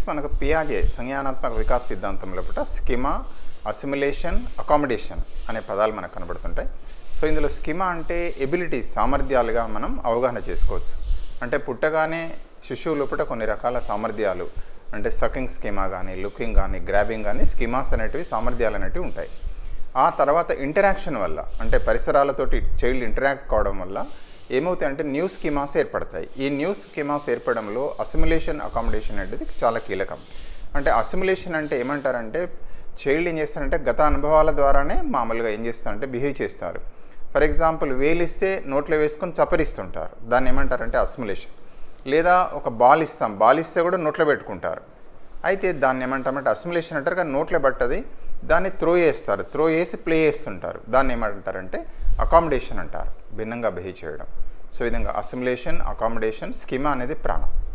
Means మనకు పియాజే సంజ్ఞానాత్మక వికాస్ సిద్ధాంతం లోపల స్కిమా అసిమిలేషన్ అకామిడేషన్ అనే పదాలు మనకు కనబడుతుంటాయి. సో ఇందులో స్కిమా అంటే ఎబిలిటీ సామర్థ్యాలుగా మనం అవగాహన చేసుకోవచ్చు. అంటే పుట్టగానే శిశువు లోపల కొన్ని రకాల సామర్థ్యాలు అంటే సకింగ్ స్కీమా కానీ లుకింగ్ కానీ గ్రాబింగ్ కానీ స్కీమాస్ అనేటివి సామర్థ్యాలు అనేటివి ఉంటాయి. ఆ తర్వాత ఇంటరాక్షన్ వల్ల అంటే పరిసరాలతోటి చైల్డ్ ఇంటరాక్ట్ కావడం వల్ల ఏమవుతాయి అంటే న్యూ స్కీమాస్ ఏర్పడతాయి. ఈ న్యూ స్కీమాస్ ఏర్పడంలో అసిమిలేషన్ అకామిడేషన్ అనేది చాలా కీలకం. అంటే అసిమిలేషన్ అంటే ఏమంటారంటే చైల్డ్ ఏం చేస్తారంటే గత అనుభవాల ద్వారానే మామూలుగా ఏం చేస్తారంటే బిహేవ్ చేస్తారు. ఫర్ ఎగ్జాంపుల్ వేలిస్తే నోట్లో వేసుకొని చప్పరిస్తుంటారు. దాన్ని ఏమంటారంటే అసిమిలేషన్. లేదా ఒక బాల్ ఇస్తాం. బాల్ ఇస్తే కూడా నోట్లో పెట్టుకుంటారు. అయితే దాన్ని ఏమంటామంటే అసిమిలేషన్ అంటారు. కానీ నోట్లో పట్టది దాన్ని త్రో చేస్తారు. త్రో చేసి ప్లే చేస్తుంటారు. దాన్ని ఏమంటారంటే అకామిడేషన్ అంటారు. భిన్నంగా బిహేవ్ చేయడం. సో విధంగా అసిమిలేషన్ అకామిడేషన్ స్కిమా అనేది ప్రాణం.